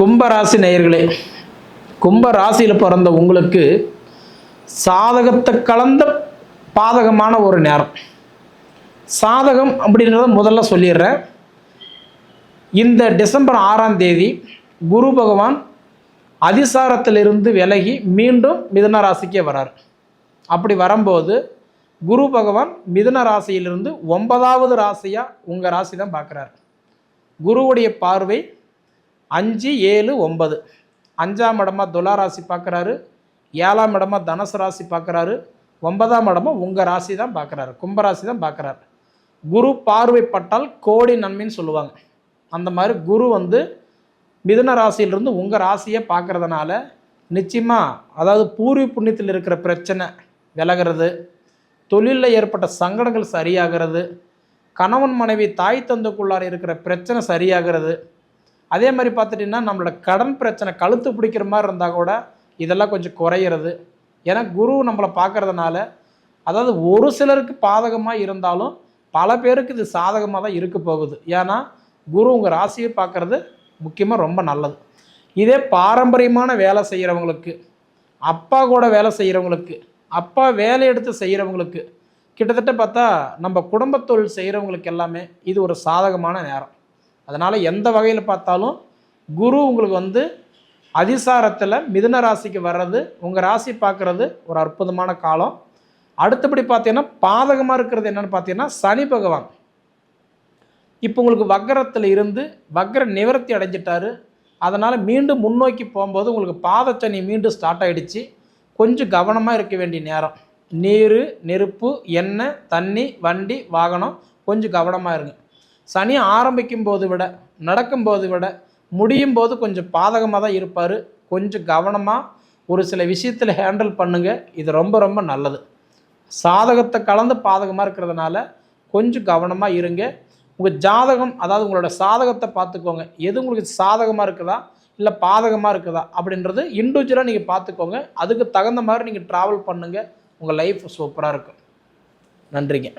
கும்பராசி நேயர்களே கும்ப ராசியில் பிறந்த உங்களுக்கு சாதகத்தை கலந்த பாதகமான ஒரு நேரம். சாதகம் அப்படின்றத முதல்ல சொல்லிடுறேன். இந்த டிசம்பர் ஆறாம் தேதி குரு பகவான் அதிசாரத்திலிருந்து விலகி மீண்டும் மிதன ராசிக்கே வரார். அப்படி வரும்போது குரு பகவான் மிதன ராசியிலிருந்து ஒன்பதாவது ராசியாக உங்கள் ராசி தான் பார்க்குறாரு. குருவுடைய பார்வை அஞ்சு ஏழு ஒன்பது. அஞ்சாம் இடமா துலா ராசி பார்க்குறாரு ஏழாம் இடமா தனுசு ராசி பார்க்குறாரு ஒன்பதாம் இடமா உங்கள் ராசி தான் பார்க்குறாரு கும்பராசி தான் பார்க்குறாரு குரு பார்வைப்பட்டால் கோடி நன்மைன்னு சொல்லுவாங்க. அந்த மாதிரி குரு வந்து மிதுன ராசியிலிருந்து உங்கள் ராசியை பார்க்குறதுனால நிச்சயமாக அதாவது பூர்வ புண்ணியத்தில் இருக்கிற பிரச்சனை விலகிறது. தொழிலில் ஏற்பட்ட சங்கடங்கள் சரியாகிறது. கணவன் மனைவி தாய் தந்தைக்குள்ளார இருக்கிற பிரச்சனை சரியாகிறது. அதே மாதிரி பார்த்துட்டிங்கன்னா நம்மளோட கடன் பிரச்சனை கழுத்து பிடிக்கிற மாதிரி இருந்தால் கூட இதெல்லாம் கொஞ்சம் குறையிறது. ஏன்னா குரு நம்மளை பார்க்கறதுனால அதாவது ஒரு சிலருக்கு பாதகமாக இருந்தாலும் பல பேருக்கு இது சாதகமாக தான் இருக்க போகுது. ஏன்னா குரு உங்கள் ராசியை பார்க்குறது முக்கியமாக ரொம்ப நல்லது. இதே பாரம்பரியமான வேலை செய்கிறவங்களுக்கு அப்பா கூட வேலை செய்கிறவங்களுக்கு அப்பா வேலை எடுத்து செய்கிறவங்களுக்கு கிட்டத்தட்ட பார்த்தா நம்ம குடும்பத் தொழில் செய்கிறவங்களுக்கு எல்லாமே இது ஒரு சாதகமான நேரம். அதனால் எந்த வகையில் பார்த்தாலும் குரு உங்களுக்கு வந்து அதிசாரத்தில் மிதுன ராசிக்கு வர்றது உங்கள் ராசி பார்க்குறது ஒரு அற்புதமான காலம். அடுத்தபடி பார்த்தீங்கன்னா பாதகமாக இருக்கிறது என்னென்னு பார்த்தீங்கன்னா சனி பகவான். இப்போ உங்களுக்கு வக்கரத்தில் இருந்து வக்கர நிவர்த்தி அடைஞ்சிட்டாரு. அதனால் மீண்டும் முன்னோக்கி போகும்போது உங்களுக்கு பாதச்சனி மீண்டும் ஸ்டார்ட் ஆகிடுச்சு கொஞ்சம் கவனமாக இருக்க வேண்டிய நேரம். நீர் நெருப்பு எண்ணெய் தண்ணி வண்டி வாகனம் கொஞ்சம் கவனமாக இருங்க. சனி ஆரம்பிக்கும் போது விட நடக்கும்போது விட முடியும் போது கொஞ்சம் பாதகமாக தான் இருப்பார். கொஞ்சம் கவனமாக ஒரு சில விஷயத்தில் ஹேண்டில் பண்ணுங்கள் இது ரொம்ப ரொம்ப நல்லது. சாதகத்தை கலந்து பாதகமாக இருக்கிறதுனால கொஞ்சம் கவனமாக இருங்க. உங்கள் ஜாதகம் அதாவது உங்களோட சாதகத்தை பார்த்துக்கோங்க. எது உங்களுக்கு சாதகமாக இருக்குதா? இல்லை பாதகமாக இருக்குதா? அப்படின்றது இண்டிவிஜுவலாக நீங்கள் பார்த்துக்கோங்க. அதுக்கு தகுந்த மாதிரி நீங்கள் ட்ராவல் பண்ணுங்கள் உங்கள் லைஃப் சூப்பராக இருக்கும். நன்றிங்க.